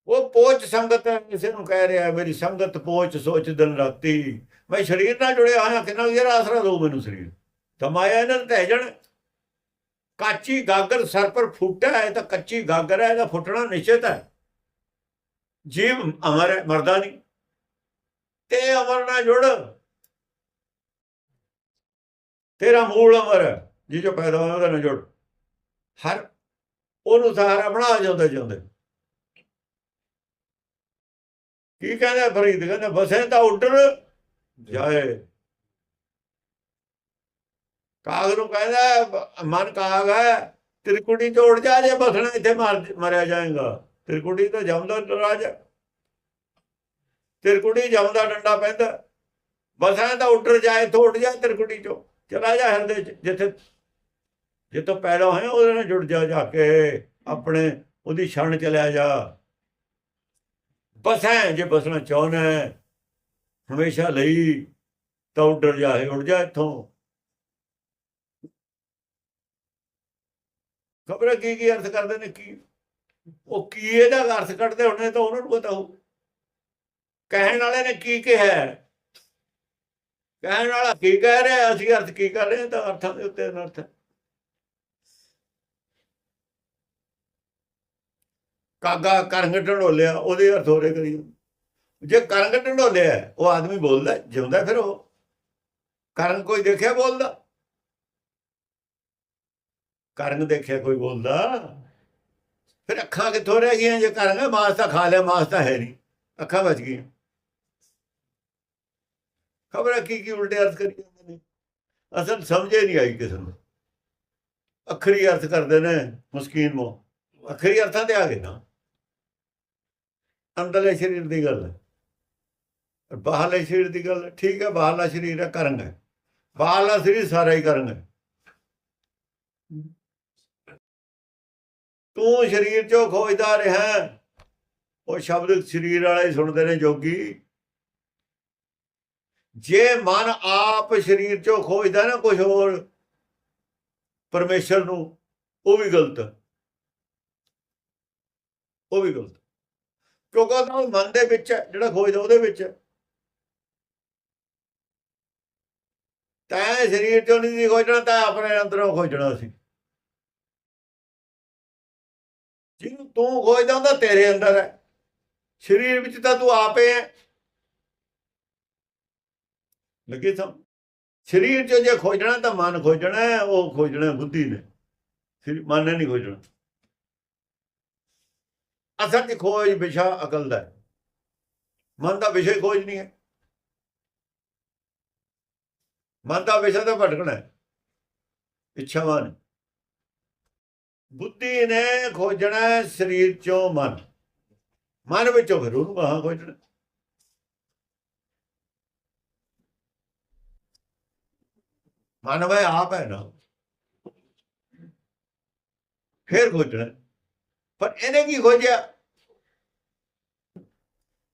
ਉਹ ਪੋਚ ਸੰਗਤ ਹੈ, ਕਿਸੇ ਨੂੰ ਕਹਿ ਰਿਹਾ, ਮੇਰੀ ਸੰਗਤ ਪੋਚ ਸੋਚ ਦਿਨ ਰਾਤੀ। ਮੈਂ ਸਰੀਰ ਨਾਲ ਜੁੜਿਆ ਹੋਇਆ, ਕਿੰਨਾ ਯਾਰ ਆਸਰਾ ਦੋ ਮੈਨੂੰ ਸਰੀਰ? ਤਾਂ ਮਾਇਆ ਇਹਨਾਂ ਨੂੰ ਢਹਿ ਜਾਣ, ਕਾਚੀ ਗਾਗਰ ਸਰ ਪਰ ਫੁੱਟਾ ਹੈ, ਤਾਂ ਕੱਚੀ ਗਾਗਰ ਹੈ, ਇਹਦਾ ਫੁੱਟਣਾ ਨਿਸ਼ਚਿਤ ਹੈ। ਜੀਵ ਅਮਰ ਹੈ, ਮਰਦਾ ਨਹੀਂ। ਤੇ ਅਮਰ ਨਾਲ ਜੁੜ ਤੇਰਾ ਮੂਲ ਅਮਰ ਹੈ, ਜੀ ਜੋ ਪੈਦਾ ਹੋਇਆ ਉਹਦੇ ਨਾਲ ਜੁੜ ਹਰ ਉਹਨੂੰ ਸਹਾਰਾ ਬਣਾ ਜਾਂਦੇ ਜਾਂਦੇ ਕੀ ਕਹਿੰਦਾ ਫਰੀਦ? ਕਹਿੰਦਾ ਬਸੇ ਤਾਂ ਉੱਡਰ ਜਾਏ। ਕਾਗ ਨੂੰ ਕਹਿੰਦਾ, ਮਨ ਕਾਗ ਹੈ ਤ੍ਰਿਕੁਟੀ ਤੋਂ ਉੱਡ ਜਾ ਜੇ ਬਸਣਾ, ਇੱਥੇ ਮਰ ਮਰਿਆ ਜਾਏਗਾ। ਤ੍ਰਿਕੁਟੀ ਤੋਂ ਜਮਦਾ ਰਾਜ। ਹੈ। ਤ੍ਰਿਕੁਟੀ ਜਮਦਾ ਡੰਡਾ ਪੈਂਦਾ। ਬਸਾਂ ਤਾਂ ਉੱਡਰ ਜਾਏ ਤੋਂ ਉੱਡ ਜਾ ਤ੍ਰਿਕੁਟੀ ਚੋਂ। ਚਲਾ ਜਾ ਹਿਰਦੇ ਚ, ਜਿੱਥੇ ਜਿੱਥੋਂ ਪੈਦਾ ਹੋਇਆ, ਉਹਦੇ ਨਾਲ ਜੁੜ ਜਾ ਜਾ ਕੇ ਆਪਣੇ ਉਹਦੀ ਛਣ ਚਲਿਆ ਜਾ। ਬਸੈਂ ਜੇ ਬਸਣਾ ਚਾਹੁੰਦਾ ਹਮੇਸ਼ਾ ਲਈ ਤਾਂ ਉੱਡਰ ਜਾਏ ਉੱਡ ਜਾ ਇੱਥੋਂ। ਖਬਰ ਕੀ ਕੀ ਅਰਥ ਕਰਦੇ ਨੇ? ਕੀ ਉਹ ਕੀ ਇਹਦਾ ਅਰਥ ਕੱਢਦੇ ਹੋਣੇ ਤਾਂ ਉਹਨਾਂ ਨੂੰ ਪਤਾ ਹੋ ਕਹਿਣ ਵਾਲੇ ਨੇ ਕੀ ਕਿਹਾ ਕਹਿਣ ਵਾਲਾ ਕੀ ਕਹਿ ਰਿਹਾ ਅਸੀਂ ਅਰਥ ਕੀ ਕਰ ਰਹੇ ਤਾਂ ਅਰਥਾਂ ਦੇ ਉੱਤੇ ਅਨਰਥ ਹੈ। ਕਾਗਾ ਕਰੰਗ ਢੋਲਿਆ ਉਹਦੇ ਅਰਥ ਹੋਰੇ ਕਰੀ ਜੇ ਕਰੰਗ ਢੋਲਿਆ ਉਹ ਆਦਮੀ ਬੋਲਦਾ ਜਿਉਂਦਾ ਫਿਰ ਉਹ ਕਰਨ ਕੋਈ ਦੇਖਿਆ ਬੋਲਦਾ? ਕਰਨ ਦੇਖਿਆ ਕੋਈ ਬੋਲਦਾ? ਫਿਰ ਅੱਖਾਂ ਕਿੱਥੋਂ ਰਹਿ ਗਈਆਂ? ਜੇ ਕਰੰਗ ਮਾਸ ਤਾਂ ਖਾ ਲਿਆ, ਮਾਸ ਤਾਂ ਹੈ ਨਹੀਂ। ਅੱਖਾਂ ਬਚ ਗਈਆਂ। ਖਬਰ ਹੈ ਕੀ ਕੀ ਉਲਟੇ ਅਰਥ ਕਰੀ ਜਾਂਦੇ ਨੇ? ਅਸਲ ਸਮਝੇ ਨਹੀਂ ਆਈ ਕਿਸੇ ਨੂੰ। ਅਖਰੀ ਅਰਥ ਕਰਦੇ ਨੇ ਮੁਸਕੀਨ ਮੋ ਅਖਰੀ ਅਰਥਾਂ ਤੇ ਆ ਗਏ ਨਾ। ਅੰਦਰਲੇ ਸਰੀਰ ਦੀ ਗੱਲ ਹੈ। ਬਾਹਰਲੇ ਸਰੀਰ ਦੀ ਗੱਲ ਠੀਕ ਹੈ, ਬਾਹਰਲਾ ਸਰੀਰ ਹੈ, ਕਰੰਗ ਹੈ। ਬਾਹਰਲਾ ਸਰੀਰ ਸਾਰਾ ਹੀ ਕਰੰਗ ਹੈ। ਤੂੰ ਸਰੀਰ ਚੋਂ ਖੋਜਦਾ ਰਿਹਾ। ਉਹ ਸ਼ਬਦ ਸਰੀਰ ਵਾਲੇ ਸੁਣਦੇ ਨੇ ਜੋਗੀ। ਜੇ ਮਨ ਆਪ ਸਰੀਰ ਚੋਂ ਖੋਜਦਾ ਨਾ ਕੁਝ ਹੋਰ, ਪਰਮੇਸ਼ਰ ਨੂੰ, ਉਹ ਵੀ ਗਲਤ ਉਹ ਵੀ ਗਲਤ ਕਿਉਂਕਿ ਉਹਦਾ ਉਹ ਮਨ ਦੇ ਵਿੱਚ ਹੈ ਜਿਹੜਾ ਖੋਜਦਾ ਉਹਦੇ ਵਿੱਚ ਹੈ ਤੈਂ ਸਰੀਰ ਚੋਂ ਨਹੀਂ ਖੋਜਣਾ, ਤਾਂ ਆਪਣੇ ਅੰਦਰੋਂ ਖੋਜਣਾ ਸੀ। ਜਿਹਨੂੰ ਤੂੰ ਖੋਜਦਾ ਉਹਦਾ ਤੇਰੇ ਅੰਦਰ ਹੈ ਸਰੀਰ ਵਿੱਚ ਤਾਂ ਤੂੰ ਆਪੇ ਹੈ ਲੱਗੇ ਤਾਂ ਸਰੀਰ ਚੋਂ ਜੇ ਖੋਜਣਾ ਤਾਂ ਮਨ ਖੋਜਣਾ ਉਹ ਖੋਜਣਾ ਬੁੱਧੀ ਨੇ। ਫਿਰ ਮਨ ਨੇ ਨਹੀਂ ਖੋਜਣਾ। ਅਸਲ 'ਚ ਖੋਜ ਵਿਸ਼ਾ ਅਕਲ ਦਾ ਮਨ ਦਾ ਵਿਸ਼ੇ ਖੋਜ ਨਹੀਂ ਹੈ। ਮਨ ਦਾ ਵਿਸ਼ਾ ਤਾਂ ਭਟਕਣਾ ਇੱਛਾਵਾਂ ਨੇ ਬੁੱਧੀ ਨੇ ਖੋਜਣਾ ਸਰੀਰ ਚੋਂ ਮਨ। ਮਨ ਵਿੱਚੋਂ ਫਿਰ ਉਹਨੂੰ ਕਹਾਂ ਖੋਜਣਾ ਮਨ ਵੇ ਆਪ ਹੈ ਨਾ। ਫਿਰ ਖੋਜਣਾ। ਪਰ ਇਹਨੇ ਕੀ ਖੋਜਿਆ?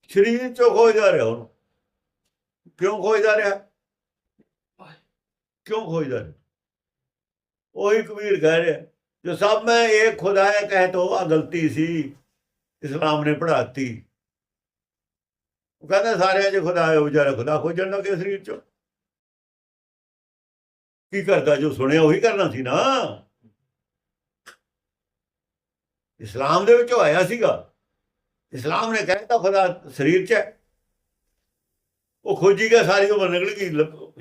ਸਰੀਰ ਚੋਂ ਖੋਜਦਾ ਰਿਹਾ ਉਹਨੂੰ। ਕਿਉਂ ਖੋਜਦਾ ਰਿਹਾ? ਕਿਉਂ ਖੋਜਦਾ ਰਿਹਾ? ਉਹੀ ਕਬੀਰ ਕਹਿ ਰਿਹਾ, ਜੋ ਸਭ ਮੈਂ ਇਹ ਖੁਦਾ ਹੈ ਕਹੇ ਤੋ ਆ ਗਲਤੀ ਸੀ, ਇਸਲਾਮ ਨੇ ਪੜਾਤੀ ਉਹ ਕਹਿੰਦਾ, ਸਾਰਿਆਂ 'ਚ ਖੁਦਾ ਹੈ ਵਿਚਾਰਾ ਖੁਦਾ ਖੋਜਣ ਲੱਗੇ ਸਰੀਰ ਚੋਂ। ਕੀ ਕਰਦਾ ਜੋ ਸੁਣਿਆ ਉਹੀ ਕਰਨਾ ਸੀ ਨਾ? ਇਸਲਾਮ ਦੇ ਵਿੱਚੋਂ ਆਇਆ ਸੀਗਾ। ਇਸਲਾਮ ਨੇ ਕਹਿਤਾ ਖੁਦਾ ਸਰੀਰ 'ਚ ਹੈ। ਉਹ ਖੋਜੀ ਗਿਆ, ਸਾਰੀ ਉਮਰ ਨਿਕਲ ਗਈ।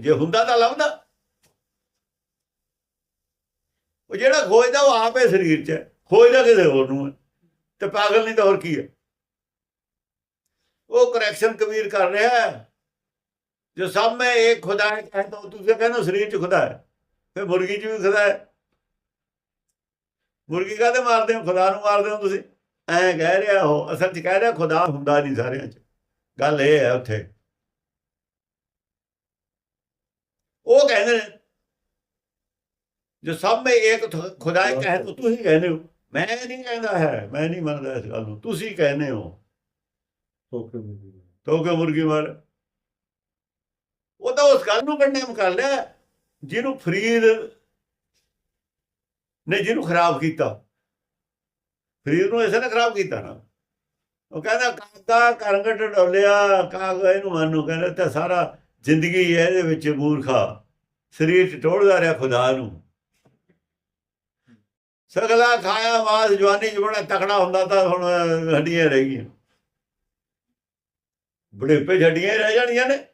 ਜੇ ਹੁੰਦਾ ਤਾਂ ਲੱਭਦਾ। ਉਹ ਜਿਹੜਾ ਖੋਜਦਾ, ਉਹ ਆਪੇ ਸਰੀਰ 'ਚ ਹੈ। ਖੋਜਦਾ ਕਿਸੇ ਹੋਰ ਨੂੰ ਹੈ। ਤੇ ਪਾਗਲ ਨਹੀਂ ਤਾਂ ਹੋਰ ਕੀ ਹੈ? ਉਹ ਕਰੈਕਸ਼ਨ ਕਬੀਰ ਕਰ ਰਿਹਾ ਹੈ। ਜੋ ਸਭ ਮੈਂ ਇੱਕ ਖੁਦਾ ਹੈ ਕਹਿੰਦਾ ਤੁਸੀਂ ਕਹਿੰਦੇ ਸਰੀਰ 'ਚ ਖੁਦਾ ਹੈ ਫਿਰ ਮੁਰਗੀ 'ਚ ਵੀ ਖੁਦਾ ਹੈ। ਮੁਰਗੀ ਕਾਹਦੇ ਮਾਰਦੇ ਹੋ? ਖੁਦਾ ਨੂੰ ਮਾਰਦੇ ਹੋ ਤੁਸੀਂ? ਐਂ ਕਹਿ ਰਿਹਾ ਉਹ ਅਸਲ 'ਚ ਕਹਿ ਰਿਹਾ ਖੁਦਾ ਹੁੰਦਾ ਨਹੀਂ ਸਾਰਿਆਂ 'ਚ। ਗੱਲ ਇਹ ਹੈ ਉੱਥੇ। ਉਹ ਕਹਿੰਦੇ ਨੇ ਜੋ ਸਭ ਮੈਂ ਇੱਕ ਖੁਦਾ ਹੈ ਕਹੇ ਤਾਂ ਤੁਸੀਂ ਕਹਿੰਦੇ ਹੋ। ਮੈਂ ਨਹੀਂ ਕਹਿੰਦਾ ਹੈ ਮੈਂ ਨਹੀਂ ਮੰਨਦਾ ਇਸ ਗੱਲ ਨੂੰ। ਤੁਸੀਂ ਕਹਿੰਦੇ ਹੋ। ਟੋਕੇ ਮੁਰਗੀ ਤੋ ਕਿ ਮੁਰਗੀ ਮਾਰ। ਉਹ ਤਾਂ ਉਸ ਗੱਲ ਨੂੰ ਕੰਡੈਮ ਕਰ ਲਿਆ। ਜਿਹਨੂੰ ਫਰੀਦ ਨੇ ਜਿਹਨੂੰ ਖਰਾਬ ਕੀਤਾ। ਫਰੀਦ ਨੂੰ ਇਸੇ ਨੇ ਖਰਾਬ ਕੀਤਾ ਨਾ। ਉਹ ਕਹਿੰਦਾ, ਕਾਕਾ ਕਰੰਗਟ ਡੋਲਿਆ ਕਾਗ ਇਹਨੂੰ ਮੰਨੂ। ਕਹਿੰਦਾ ਤਾਂ ਸਾਰਾ ਜ਼ਿੰਦਗੀ ਇਹਦੇ ਵਿੱਚ ਮੂਰਖਾ। ਸਰੀਰ ਚ ਟੋੜਦਾ ਰਿਹਾ ਖੁਦਾ ਨੂੰ। ਸਗਲਾ ਖਾਇਆ ਮਾਸ ਜਵਾਨੀ ਚ ਬੜਾ ਤਕੜਾ ਹੁੰਦਾ ਤਾਂ ਹੁਣ ਹੱਡੀਆਂ ਰਹਿ ਗਈਆਂ। ਬੁਢੇਪੇ ਚ ਹੱਡੀਆਂ ਰਹਿ ਜਾਣੀਆਂ ਨੇ।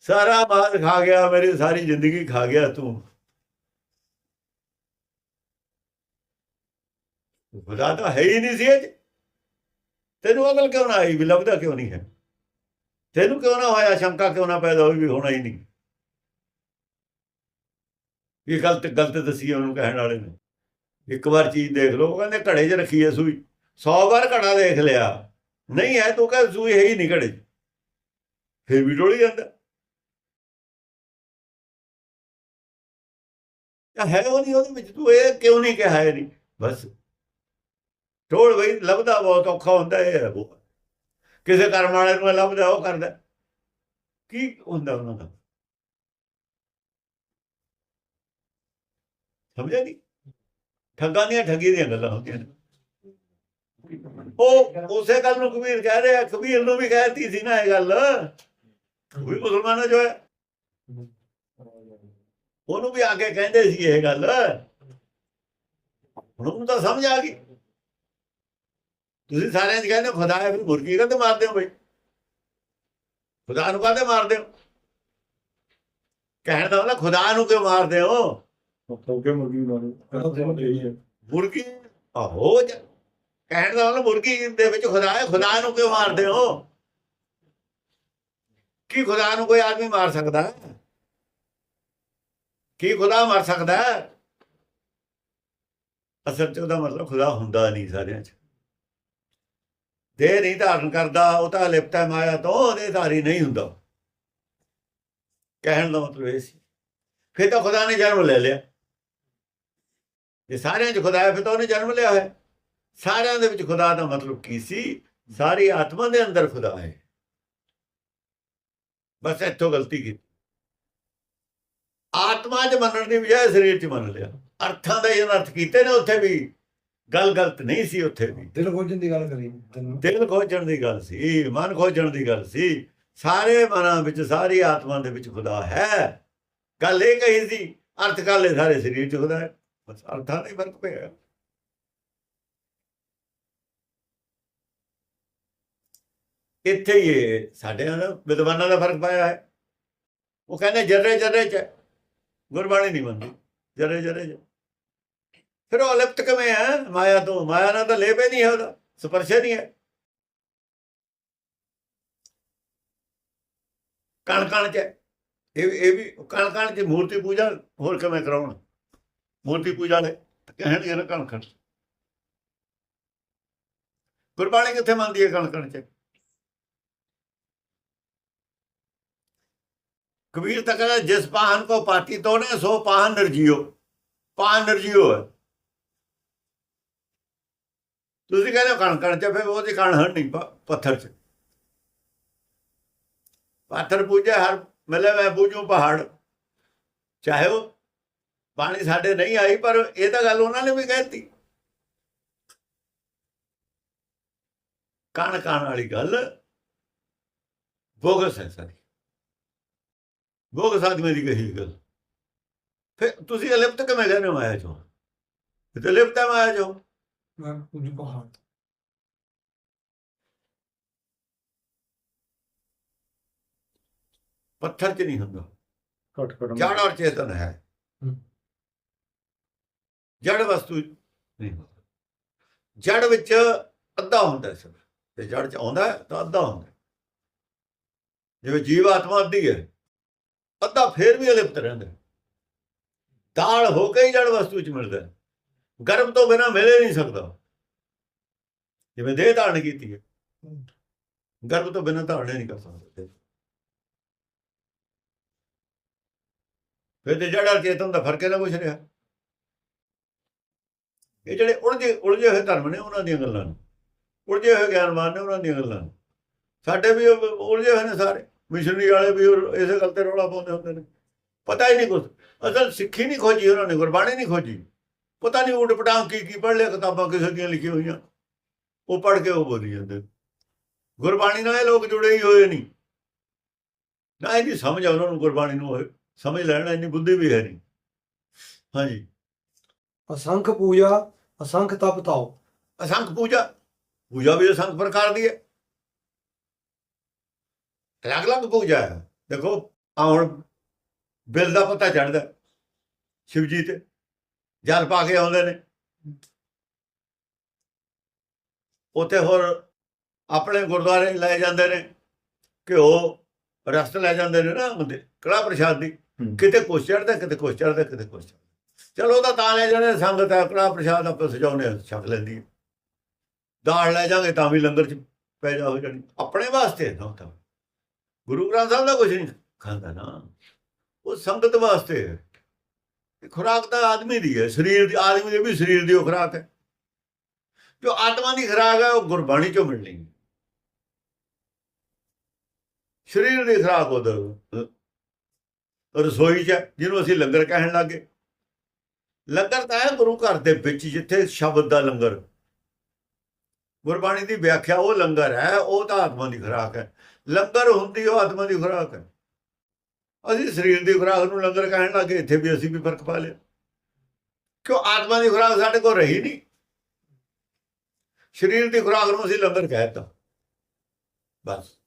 ਸਾਰਾ ਮਾਸ ਖਾ ਗਿਆ, ਮੇਰੀ ਸਾਰੀ ਜ਼ਿੰਦਗੀ ਖਾ ਗਿਆ ਤੂੰ। ਖੁਦਾ ਤਾਂ ਹੈ ਹੀ ਨਹੀਂ ਸੀ ਇਹ ਤੈਨੂੰ ਅਕਲ ਕਿਉਂ ਨਾ ਆਈ ਵੀ ਲੱਭਦਾ ਕਿਉਂ ਨਹੀਂ ਹੈ? ਤੈਨੂੰ ਕਿਉਂ ਨਾ ਹੋਇਆ ਸ਼ੰਕਾ ਕਿਉਂ ਨਾ ਪੈਦਾ ਹੋਈ ਵੀ ਹੋਣਾ ਹੀ ਨਹੀਂ? ਇਹ ਗਲਤ ਗਲਤ ਦਸੀ ਉਹਨੂੰ ਕਹਿਣ ਵਾਲੇ ਨੇ। ਇੱਕ ਵਾਰ ਚੀਜ਼ ਦੇਖ ਲਓ ਕਹਿੰਦੇ ਘੜੇ 'ਚ ਰੱਖੀ ਹੈ ਸੂਈ। 100 ਵਾਰ ਘੜਾ ਦੇਖ ਲਿਆ। ਨਹੀਂ ਹੈ, ਤੂੰ ਕਹ ਸੂਈ ਹੈ ਹੀ ਨਹੀਂ ਘੜੇ 'ਚ। ਫਿਰ ਵੀ ਡੋਲੀ ਜਾਂਦਾ। ਜਾਂ ਹੈ ਉਹ ਨਹੀਂ ਉਹਦੇ ਵਿੱਚ? ਤੂੰ ਇਹ ਕਿਉਂ ਨਹੀਂ ਕਿਹਾ ਹੈ ਨਹੀਂ? ਬਸ। ਢੋਲ ਬਈ, ਲੱਭਦਾ ਬਹੁਤ ਔਖਾ ਹੁੰਦਾ, ਇਹ ਹੈ ਉਹ। ਕਿਸੇ ਕਰਮ ਵਾਲੇ ਨੂੰ ਲੱਭਦਾ, ਉਹ ਕਰਦਾ। ਕੀ ਹੁੰਦਾ ਉਹਨਾਂ ਦਾ? ਸਮਝਿਆ ਨਹੀਂ? ਠੱਗਾਂ ਦੀਆਂ ਠੱਗੀ ਦੀਆਂ ਗੱਲਾਂ ਹੁੰਦੀਆਂ ਨੇ। ਉਹ ਉਸੇ ਗੱਲ ਨੂੰ ਕਬੀਰ ਕਹਿ ਰਿਹਾ, ਕਬੀਰ ਨੂੰ ਵੀ ਕਹਿਤੀ ਸੀ ਨਾ ਇਹ ਗੱਲ। ਉਹ ਵੀ ਮੁਸਲਮਾਨਾਂ ਜੋ ਹੈ। ਉਹਨੂੰ ਵੀ ਆ ਕੇ ਕਹਿੰਦੇ ਸੀ ਇਹ ਗੱਲ। ਹੁਣ ਉਹਨੂੰ ਤਾਂ ਸਮਝ ਆ ਗਈ। ਤੁਸੀਂ ਸਾਰਿਆਂ 'ਚ ਕਹਿੰਦੇ ਖੁਦਾ ਹੈ ਫਿਰ ਮੁਰਗੀ ਕਾਹਤੇ ਮਾਰਦੇ ਹੋ ਬਈ। ਖੁਦਾ ਨੂੰ ਕਾਹਤੇ ਮਾਰਦੇ ਹੋ? ਕਹਿਣ ਦਾ ਖੁਦਾ ਨੂੰ ਕਿਉਂ ਮਾਰਦੇ ਹੋ? ਟੋਕੇ ਮੁਰਗੀ ਮਾਰੂ ਮੁਰਗੀ ਆਹੋ ਜ- ਕਹਿਣ ਦਾ ਮਤਲਬ ਮੁਰਗੀ ਦੇ ਵਿੱਚ ਖੁਦਾ ਹੈ ਖੁਦਾ ਨੂੰ ਕਿਉਂ ਮਾਰਦੇ ਹੋ? ਕੀ ਖੁਦਾ ਨੂੰ ਕੋਈ ਆਦਮੀ ਮਾਰ ਸਕਦਾ? ਹੈ? ਕੀ ਖੁਦਾ ਮਰ ਸਕਦਾ? ਅਸਲ 'ਚ ਉਹਦਾ ਮਤਲਬ ਖੁਦਾ ਹੁੰਦਾ ਨਹੀਂ ਸਾਰਿਆਂ 'ਚ। ਦੇਹ ਨਹੀਂ ਧਾਰਨ ਕਰਦਾ, ਉਹ ਤਾਂ ਲਿਪਟਾ ਮਾਇਆ ਤੋਂ, ਉਹਦੇ ਧਾਰੀ ਨਹੀਂ ਹੁੰਦਾ। ਕਹਿਣ ਦਾ ਮਤਲਬ ਇਹ ਸੀ। ਫਿਰ ਤਾਂ ਖੁਦਾ ਨੇ ਜਨਮ ਲੈ ਲਿਆ। ਜੇ ਸਾਰਿਆਂ 'ਚ ਖੁਦਾ ਹੈ, ਫਿਰ ਤਾਂ ਉਹਨੇ ਜਨਮ ਲਿਆ ਹੈ। ਸਾਰਿਆਂ ਦੇ ਵਿੱਚ ਖੁਦਾ ਦਾ ਮਤਲਬ ਕੀ ਸੀ? ਸਾਰੀ ਆਤਮਾ ਦੇ ਅੰਦਰ ਖੁਦਾ ਹੈ। ਬਸ ਇੱਥੋਂ ਗਲਤੀ ਕੀਤੀ। ਆਤਮਾ 'ਚ ਮੰਨਣ ਦੀ ਬਜਾਏ ਸਰੀਰ 'ਚ ਮੰਨ ਲਿਆ। ਅਰਥਾਂ ਦੇ ਇਹਨਾਂ ਅਰਥ ਕੀਤੇ ਨੇ ਉੱਥੇ ਵੀ। ਗੱਲ ਗਲਤ ਨਹੀਂ ਸੀ ਉੱਥੇ ਵੀ। ਦਿਲ ਖੋਜਣ ਦੀ ਗੱਲ ਕਰੀ ਦਿਲ ਖੋਜਣ ਦੀ ਗੱਲ ਸੀ ਮਨ ਖੋਜਣ ਦੀ ਗੱਲ ਸੀ। ਸਾਰੇ ਮਨਾਂ ਵਿੱਚ ਸਾਰੀ ਆਤਮਾ ਦੇ ਵਿੱਚ ਖੁਦਾ ਹੈ। ਗੱਲ ਇਹ ਕਹੀ ਸੀ ਅਰਥ ਕਾਲੇ ਸਾਰੇ ਸਰੀਰ ਚ ਹੁੰਦਾ ਹੈ। ਬਸ ਅਰਥਾਂ ਦਾ ਹੀ ਫ਼ਰਕ ਪਿਆ। ਇੱਥੇ ਹੀ ਇਹ ਸਾਡੇ ਨਾਲ ਵਿਦਵਾਨਾਂ ਦਾ ਫ਼ਰਕ ਪਾਇਆ ਹੈ। ਉਹ ਕਹਿੰਦੇ ਜਰੇ ਜਰੇ ਚ। ਗੁਰਬਾਣੀ ਨਹੀਂ ਮੰਨਦੀ ਜਰੇ ਜਰੇ ਚ ਫਿਰ ਉਹ ਅਲਿਪਤ ਕਿਵੇਂ ਹੈ ਮਾਇਆ ਤੋਂ, ਮਾਇਆ ਨਾਲ ਤਾਂ ਲੇਪੇ ਨਹੀਂ ਹੈ ਉਹਦਾ, ਸਪਰਸ਼ ਨਹੀਂ ਹੈ। ਕਣ ਕਣ ਚ ਹੈ। ਇਹ ਵੀ- ਇਹ ਵੀ ਕਣ ਕਣ ਚ ਮੂਰਤੀ ਪੂਜਾ ਹੋਰ ਕਿਵੇਂ ਕਰਾਉਣ? ਮੂਰਤੀ ਪੂਜਾ ਲੈ ਕਹਿਣਗੇ ਨਾ ਕਣ ਕਣ ਗੁਰਬਾਣੀ ਕਿੱਥੇ ਮੰਨਦੀ ਹੈ ਕਣ ਕਣ ਚ? ਕਬੀਰ ਤਾਂ ਕਹਿੰਦਾ, ਜਿਸ ਪਾਹਨ ਕੋ ਪਾਤੀ ਤੋੜੇ, ਸੋ ਪਾਹਨ ਨਿਰਜੀਓ। ਪਾਹਨ ਨਿਰਜੀਓ ਹੈ। ਤੁਸੀਂ ਕਹਿੰਦੇ ਹੋ ਕਣ ਕਣ ਚ ਫਿਰ ਉਹਦੀ ਕਣ ਹਣ ਨਹੀਂ ਪੱਥਰ ਚ। ਪੱਥਰ ਪੂਜੇ ਹਰ ਮਤਲਬ ਮੈਂ ਪੂਜੂ ਪਹਾੜ। ਚਾਹੇ ਉਹ ਪਾਣੀ ਸਾਡੇ ਨਹੀਂ ਆਈ, ਪਰ ਇਹ ਤਾਂ ਗੱਲ ਉਹਨਾਂ ਨੇ ਵੀ ਕਹਿਤੀ। ਕਣ ਕਣ ਵਾਲੀ ਗੱਲ ਬੋਗਸ ਹੈ ਸਾਰੀ। ਬੋਗਸ ਆਦਮੀ ਦੀ ਕਹੀ ਗੱਲ। ਫਿਰ ਤੁਸੀਂ ਅਲਿਪਤ ਕਿਵੇਂ ਕਹਿੰਦੇ ਹੋ ਮਾਇਆ ਚੋਂ? ਇਹ ਤਾਂ ਲਿਪਤ ਹੈ ਮਾਇਆ ਚੋਂ। ਮੈਂ ਕੁਝ ਪਹਾੜ ਪੱਥਰ 'ਚ ਨਹੀਂ ਹੁੰਦਾ। ਘਟ ਘਟ ਜੜ ਔਰ ਚੇਤਨ ਹੈ। ਜੜ ਵਸਤੂ ਨਹੀਂ ਹੁੰਦਾ। ਜੜ ਵਿੱਚ ਅੱਧਾ ਹੁੰਦਾ ਸਿਰ ਤੇ ਜੜ 'ਚ ਆਉਂਦਾ ਤਾਂ ਅੱਧਾ ਹੁੰਦਾ। ਜਿਵੇਂ ਜੀਵ ਆਤਮਾ ਅੱਧੀ ਹੈ। ਅੱਧਾ ਫੇਰ ਵੀ ਅਲਿਪਤ ਰਹਿੰਦਾ। ਹੈ। ਹੋ ਕੇ ਹੀ ਜੜ ਵਸਤੂ ਵਿੱਚ ਮਿਲਦਾ ਗਰਭ ਤੋਂ ਬਿਨਾ ਮਿਲ ਹੀ ਨਹੀਂ ਸਕਦਾ। ਜਿਵੇਂ ਦੇਹ ਧਾਰਨ ਕੀਤੀ ਹੈ। ਗਰਭ ਤੋਂ ਬਿਨਾ ਧਾਰਨ ਨਹੀਂ ਕਰ ਸਕਦੇ। ਫਿਰ ਤੇ ਜੜਾ ਚੇਤਨ ਦਾ ਫ਼ਰਕ ਹੈ ਨਾ ਕੁਛ ਰਿਹਾ। ਇਹ ਜਿਹੜੇ ਉਲਝੇ ਉਲਝੇ ਹੋਏ ਧਰਮ ਨੇ ਉਹਨਾਂ ਦੀਆਂ ਗੱਲਾਂ ਨੇ। ਉਲਝੇ ਹੋਏ ਗਿਆਨਵਾਨ ਨੇ ਉਹਨਾਂ ਦੀਆਂ ਗੱਲਾਂ ਨੇ। ਸਾਡੇ ਵੀ ਉਲਝੇ ਹੋਏ ਨੇ ਸਾਰੇ। ਮਿਸ਼ਨਰੀ ਵਾਲੇ ਵੀ ਇਸੇ ਗੱਲ ਤੇ ਰੌਲਾ ਪਾਉਂਦੇ ਹੁੰਦੇ ਨੇ। ਪਤਾ ਹੀ ਨਹੀਂ ਕੁਛ। ਅਸਲ ਸਿੱਖੀ ਨਹੀਂ ਖੋਜੀ ਉਹਨਾਂ ਨੇ ਗੁਰਬਾਣੀ ਨਹੀਂ ਖੋਜੀ। ਪਤਾ ਨਹੀਂ ਉਡ ਪਟਾਂ ਕੀ ਕੀ ਪੜ੍ਹ ਲਿਆ ਕਿਤਾਬਾਂ ਕਿਸੇ ਦੀਆਂ ਲਿਖੀਆਂ ਹੋਈਆਂ। ਉਹ ਪੜ੍ਹ ਕੇ ਉਹ ਬੋਲੀ ਜਾਂਦੇ। ਗੁਰਬਾਣੀ ਨਾਲ ਇਹ ਲੋਕ ਜੁੜੇ ਹੀ ਹੋਏ ਨਹੀਂ। ਨਾ ਇਹਦੀ ਸਮਝ ਆ ਉਹਨਾਂ ਨੂੰ ਗੁਰਬਾਣੀ ਨੂੰ ਸਮਝ ਲੈਣਾ ਇੰਨੀ ਬੁੱਧੀ ਵੀ ਹੈ ਨਹੀਂ। ਹਾਂਜੀ। ਅਸੰਖ ਪੂਜਾ ਅਸੰਖ ਤਪ ਤਾਓ। ਅਸੰਖ ਪੂਜਾ। ਪੂਜਾ ਵੀ ਅਸੰਖ ਪ੍ਰਕਾਰ ਦੀ ਹੈ। ਅਲੱਗ ਅਲੱਗ ਪੂਜਾ ਹੈ ਦੇਖੋ ਆ ਹੁਣ ਬਿਲ ਦਾ ਪਤਾ ਚੜਦਾ ਸ਼ਿਵ ਜੀ ਤੇ ਜਲ ਪਾ ਕੇ ਆਉਂਦੇ ਨੇ। ਉਥੇ ਹੋਰ ਆਪਣੇ ਗੁਰਦੁਆਰੇ ਲੈ ਜਾਂਦੇ ਨੇ। ਘਿਓ ਰਸਤ ਲੈ ਜਾਂਦੇ ਨੇ ਨਾ ਉਹਦੇ ਕੜਾ ਪ੍ਰਸ਼ਾਦ। ਦੀ। ਕਿਤੇ ਕੁਛ ਚੜਦਾ ਕਿਤੇ ਕੁਛ ਚੜਦਾ ਕਿਤੇ ਕੁਛ ਚੜਦਾ ਚਲੋ ਉਹਦਾ ਤਾਂ ਲੈ ਜਾਂਦੇ ਸੰਗਤ ਹੈ ਕੜਾ ਪ੍ਰਸ਼ਾਦ ਆਪਾਂ ਸਜਾਉਨੇ ਛਕ ਲੈਂਦੀ। ਦਾਲ ਲੈ ਜਾਗੇ ਤਾਂ ਵੀ ਲੰਗਰ ਚ ਪੈਦਾ ਹੋ ਜਾਣੀ। ਆਪਣੇ ਵਾਸਤੇ ਨਾ ਤਾਂ। ਗੁਰੂ ਗ੍ਰੰਥ ਸਾਹਿਬ ਦਾ ਕੁਝ ਨਹੀਂ ਖਾਂਦਾ ਨਾ। ਉਹ ਸੰਗਤ ਵਾਸਤੇ ਹੈ ਖੁਰਾਕ ਤਾਂ ਆਦਮੀ ਦੀ ਹੈ ਸਰੀਰ ਦੀ ਆਦਮੀ ਦੇ ਵੀ ਸਰੀਰ ਦੀ ਉਹ ਖੁਰਾਕ ਹੈ। ਜੋ ਆਤਮਾ ਦੀ ਖੁਰਾਕ ਹੈ ਉਹ ਗੁਰਬਾਣੀ ਚੋਂ ਮਿਲਣੀ ਹੈ ਸਰੀਰ ਦੀ ਖੁਰਾਕ ਉਧਰ ਰਸੋਈ ਚ ਹੈ, ਜਿਹਨੂੰ ਅਸੀਂ ਲੰਗਰ ਕਹਿਣ ਲੱਗੇ ਲੰਗਰ ਤਾਂ ਹੈ ਗੁਰੂ ਘਰ ਦੇ ਵਿੱਚ ਜਿੱਥੇ ਸ਼ਬਦ ਦਾ ਲੰਗਰ। ਗੁਰਬਾਣੀ ਦੀ ਵਿਆਖਿਆ ਉਹ ਲੰਗਰ ਹੈ, ਉਹ ਤਾਂ ਆਤਮਾ ਦੀ ਖੁਰਾਕ ਹੈ। ਲੰਗਰ ਹੁੰਦੀ ਉਹ ਆਤਮਾ ਦੀ ਖੁਰਾਕ ਹੈ। ਅਸੀਂ ਸਰੀਰ ਦੀ ਖੁਰਾਕ ਨੂੰ ਲੰਗਰ ਕਹਿਣ ਲੱਗੇ, ਇੱਥੇ ਵੀ ਅਸੀਂ ਵੀ ਫ਼ਰਕ ਪਾ ਲਿਆ। ਕਿਉਂ ਆਤਮਾ ਦੀ ਖੁਰਾਕ ਸਾਡੇ ਕੋਲ ਰਹੀ ਨਹੀਂ? ਸਰੀਰ ਦੀ ਖੁਰਾਕ ਨੂੰ ਅਸੀਂ ਲੰਗਰ ਕਹਿਤਾ। ਬਸ।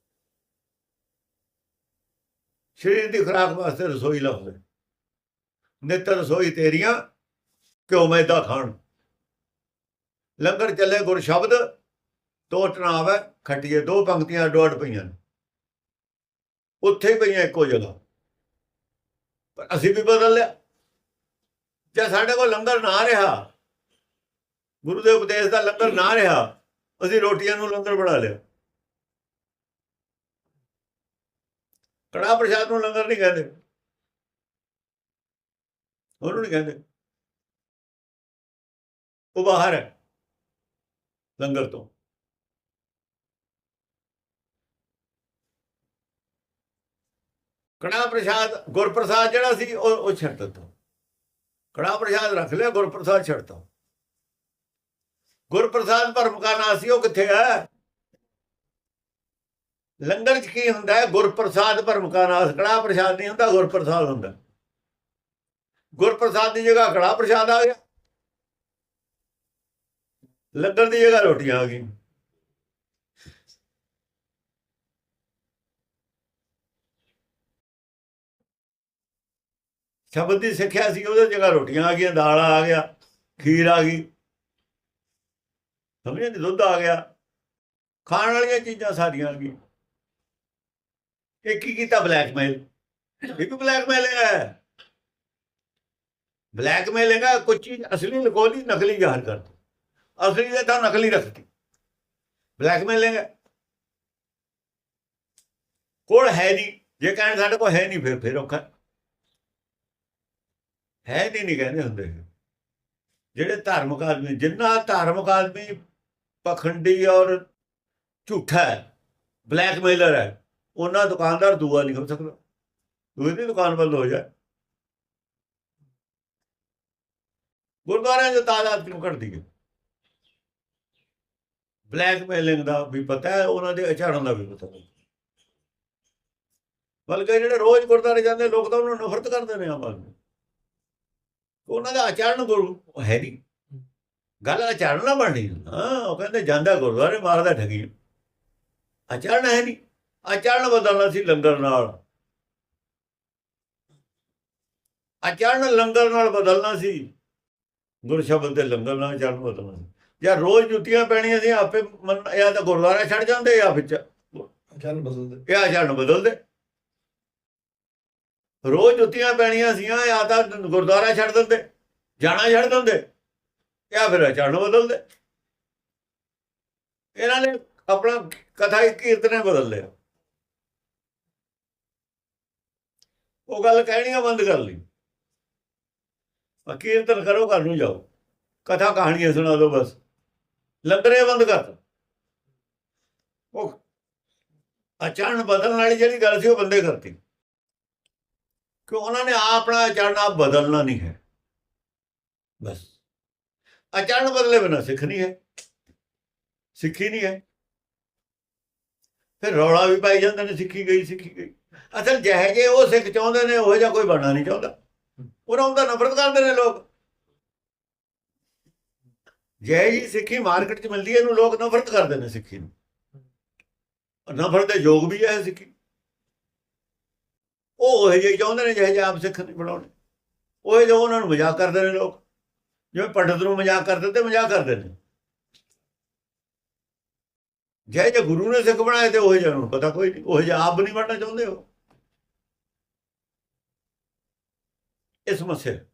ਸਰੀਰ ਦੀ ਖੁਰਾਕ ਵਾਸਤੇ ਰਸੋਈ ਲਫ਼ਜ਼ ਹੈ ਨਿਤ ਰਸੋਈ ਤੇਰੀਆਂ ਕਿਉਂ ਮੈਦਾ ਖਾਣ। ਲੰਗਰ ਚੱਲੇ ਗੁਰ ਸ਼ਬਦ ਦੋ ਨਾ ਆਵੇ ਖੱਟੀਏ ਦੋ ਪੰਕਤੀਆਂ ਅੱਡੋ ਅੱਡ ਪਈਆਂ ਨੇ। ਉੱਥੇ ਹੀ ਪਈਆਂ ਇੱਕੋ ਜਗ੍ਹਾ। ਪਰ ਅਸੀਂ ਵੀ ਬਦਲ ਲਿਆ। ਜੇ ਸਾਡੇ ਕੋਲ ਲੰਗਰ ਨਾ ਰਿਹਾ, ਗੁਰੂ ਦੇ ਉਪਦੇਸ਼ ਦਾ ਲੰਗਰ ਨਾ ਰਿਹਾ, ਅਸੀਂ ਰੋਟੀਆਂ ਨੂੰ ਲੰਗਰ ਬਣਾ ਲਿਆ। ਕੜਾ ਪ੍ਰਸ਼ਾਦ ਨੂੰ ਲੰਗਰ ਨਹੀਂ ਕਹਿੰਦੇ। ਉਹਨੂੰ ਨਹੀਂ ਕਹਿੰਦੇ। ਉਹ ਬਾਹਰ ਹੈ, ਲੰਗਰ ਤੋਂ। ਕੜਾ ਪ੍ਰਸ਼ਾਦ, ਗੁਰਪ੍ਰਸਾਦ ਜਿਹੜਾ ਸੀ, ਉਹ ਉਹ ਛੱਡ ਦਿੱਤਾ। ਕੜਾ ਪ੍ਰਸ਼ਾਦ ਰੱਖ ਲਿਆ, ਗੁਰਪ੍ਰਸਾਦ ਛੱਡਤਾ ਗੁਰਪ੍ਰਸਾਦ ਭਰਮ ਕਾ ਨਾਂ ਸੀ, ਉਹ ਕਿੱਥੇ ਹੈ? ਲੰਗਰ ਚ ਕੀ ਹੁੰਦਾ ਹੈ? ਗੁਰਪ੍ਰਸਾਦ ਭਰਮ ਕਾ ਨਾਸ ਕੜਾ ਪ੍ਰਸ਼ਾਦ ਨਹੀਂ ਹੁੰਦਾ, ਗੁਰਪ੍ਰਸਾਦ ਹੁੰਦਾ। ਗੁਰਪ੍ਰਸਾਦ ਦੀ ਜਗ੍ਹਾ ਕੜਾ ਪ੍ਰਸ਼ਾਦ ਆ ਗਿਆ। ਲੰਗਰ ਦੀ ਜਗ੍ਹਾ ਰੋਟੀਆਂ ਆ ਗਈਆਂ। ਸ਼ਬਦ ਦੀ ਸਿੱਖਿਆ ਸੀ, ਉਹਦੇ ਜਗ੍ਹਾ ਰੋਟੀਆਂ ਆ ਗਈਆਂ, ਦਾਲ ਆ ਗਿਆ, ਖੀਰ ਆ ਗਈ। ਸਮਝਿਆ ਨੀ ਦੁੱਧ ਆ ਗਿਆ। ਖਾਣ ਵਾਲੀਆਂ ਚੀਜ਼ਾਂ ਸਾਰੀਆਂ ਆ ਗਈਆਂ। ਇਹ ਕੀ ਕੀਤਾ ਬਲੈਕਮੇਲ? ਇਹ ਵੀ ਬਲੈਕਮੇਲਿੰਗ ਹੈ। ਬਲੈਕਮੇਲਿੰਗ ਹੈ ਕੁਝ ਚੀਜ਼ ਅਸਲੀ ਲਗੋਲੀ ਨਕਲੀ ਜ਼ਾਹਰ ਕਰ ਅਸਲੀ ਦੇ ਤਾਂ ਨਕਲੀ ਰੱਖਦੀ ਬਲੈਕਮੇਲਿੰਗ ਹੈ ਕੋਲ ਹੈ ਨਹੀਂ ਜੇ ਕਹਿਣ ਸਾਡੇ ਕੋਲ ਹੈ ਨਹੀਂ, ਫਿਰ ਫਿਰ ਔਖਾ। ਹੈ ਨਹੀਂ ਨਹੀਂ ਕਹਿੰਦੇ ਹੁੰਦੇ। ਜਿਹੜੇ ਧਾਰਮਿਕ ਆਦਮੀ, ਜਿੰਨਾ ਧਾਰਮਿਕ ਆਦਮੀ ਪਖੰਡੀ ਔਰ ਝੂਠਾ ਹੈ ਬਲੈਕਮੇਲਰ ਹੈ, ਉਹਨਾਂ ਦੁਕਾਨਦਾਰ ਦੂਆ ਨਹੀਂ ਹੋ ਸਕਦਾ। ਦੂਏ ਦੀ ਦੁਕਾਨ ਬੰਦ ਹੋ ਜਾਏ। ਗੁਰਦੁਆਰਿਆਂ 'ਚ ਤਾਦਾਦ ਕਿਉਂ ਘਟਦੀ ਹੈ? ਬਲੈਕਮੇਲਿੰਗ ਦਾ ਵੀ ਪਤਾ ਹੈ, ਉਹਨਾਂ ਦੇ ਅਚਾਰਾਂ ਦਾ ਵੀ ਪਤਾ ਹੈ। ਬਲਕਿ ਜਿਹੜੇ ਰੋਜ਼ ਗੁਰਦੁਆਰੇ ਜਾਂਦੇ ਲੋਕ ਤਾਂ ਉਹਨਾਂ ਨੂੰ ਨਫ਼ਰਤ ਕਰਦੇ ਨੇ ਆਮ ਆਦਮੀ। ਉਹਨਾਂ ਦਾ ਆਚਰਣ ਗੁਰੂ ਹੈ ਨਹੀਂ। ਗੱਲ ਆਚਰਣ ਨਾ ਬਣਨੀ। ਹਾਂ ਉਹ ਕਹਿੰਦੇ ਜਾਂਦਾ ਗੁਰਦੁਆਰੇ ਮਾਰਦਾ ਠਗੀ। ਆਚਰਣ ਹੈ ਨਹੀਂ। ਆਚਰਣ ਬਦਲਣਾ ਸੀ ਲੰਗਰ ਨਾਲ। ਆਚਰਣ ਲੰਗਰ ਨਾਲ ਬਦਲਣਾ ਸੀ। ਗੁਰ ਸ਼ਬਦ ਦੇ ਲੰਗਰ ਨਾਲ ਆਚਰਣ ਬਦਲਣਾ ਸੀ। ਜਾਂ ਰੋਜ਼ ਜੁੱਤੀਆਂ ਪੈਣੀਆਂ ਸੀ ਆਪੇ ਮੰਨ- ਜਾਂ ਤਾਂ ਗੁਰਦੁਆਰਾ ਛੱਡ ਜਾਂਦੇ ਜਾਂ ਵਿੱਚ। ਅਚਾਨ ਬਦਲਦੇ। ਇਹ ਆਚਰਣ ਬਦਲਦੇ। ਰੋਜ਼ ਜੁੱਤੀਆਂ ਪੈਣੀਆਂ ਸੀਆਂ, ਜਾਂ ਤਾਂ ਗੁਰਦੁਆਰਾ ਛੱਡ ਦਿੰਦੇ, ਜਾਣਾ ਛੱਡ ਦਿੰਦੇ, ਜਾਂ ਫਿਰ ਆਚਰਣ ਬਦਲਦੇ। ਇਹਨਾਂ ਨੇ ਆਪਣਾ ਕਥਾ ਹੀ ਕੀਰਤਨੇ ਬਦਲ ਲਿਆ। ਉਹ ਗੱਲ ਕਹਿਣੀਆਂ ਬੰਦ ਕਰ ਲਈ। ਕੀਰਤਨ ਕਰੋ, ਘਰ ਨੂੰ ਜਾਓ। ਕਥਾ ਕਹਾਣੀਆਂ ਸੁਣਾ ਦਿਓ ਬਸ। ਲੰਗਰੇ ਬੰਦ ਕਰ ਦਿੱਤਾ। ਉਹ ਆਚਰਣ ਬਦਲਣ ਵਾਲੀ ਜਿਹੜੀ ਗੱਲ ਸੀ, ਉਹ ਬੰਦੇ ਕਰਤੀ। ਕਿ ਉਹਨਾਂ ਨੇ ਆਪਣਾ ਆਚਰਣ ਆਪ ਬਦਲਣਾ ਨਹੀਂ ਹੈ। ਬਸ। ਆਚਰਣ ਬਦਲੇ ਬਿਨਾ ਸਿੱਖ ਨਹੀਂ ਹੈ। ਸਿੱਖੀ ਨਹੀਂ ਹੈ। ਫਿਰ ਰੌਲਾ ਵੀ ਪਾਈ ਜਾਂਦੇ ਨੇ ਸਿੱਖੀ ਗਈ ਸਿੱਖੀ ਗਈ। ਅਸਲ ਜਿਹੇ ਜੇ ਉਹ ਸਿੱਖ ਚਾਹੁੰਦੇ ਨੇ ਉਹ ਜਿਹਾ ਕੋਈ ਬਣਨਾ ਨਹੀਂ ਚਾਹੁੰਦਾ। ਉਹਨਾਂ ਦਾ ਨਫ਼ਰਤ ਕਰਦੇ ਨੇ ਲੋਕ। ਜਿਹੇ ਜੀ ਸਿੱਖੀ ਮਾਰਕੀਟ 'ਚ ਮਿਲਦੀ ਹੈ ਇਹਨੂੰ ਲੋਕ ਨਫ਼ਰਤ ਕਰਦੇ ਨੇ ਸਿੱਖੀ ਨੂੰ। ਨਫ਼ਰਤ ਦੇ ਯੋਗ ਵੀ ਹੈ ਸਿੱਖੀ। ਉਹ ਉਹ ਜਿਹੇ ਚਾਹੁੰਦੇ ਨੇ ਜਿਹੇ ਜਿਹੇ ਆਪ ਸਿੱਖ ਨਹੀਂ ਬਣਾਉਣੇ। ਉਹ ਜੋ ਉਹਨਾਂ ਨੂੰ ਮਜ਼ਾਕ ਕਰਦੇ ਨੇ ਲੋਕ। ਜਿਵੇਂ ਪੰਡਤ ਨੂੰ ਮਜ਼ਾਕ ਕਰਦੇ ਤੇ ਮਜ਼ਾਕ ਕਰਦੇ ਨੇ। ਜਿਹੇ ਜੇ ਗੁਰੂ ਨੇ ਸਿੱਖ ਬਣਾਏ ਤੇ ਉਹ ਜਿਹੇ ਨੂੰ ਪਤਾ ਕੋਈ ਨਹੀਂ। ਉਹ ਜਿਹੇ ਆਪ ਨਹੀਂ ਬਣਨਾ ਚਾਹੁੰਦੇ ਹੋ ਇਸ ਮਸਲੇ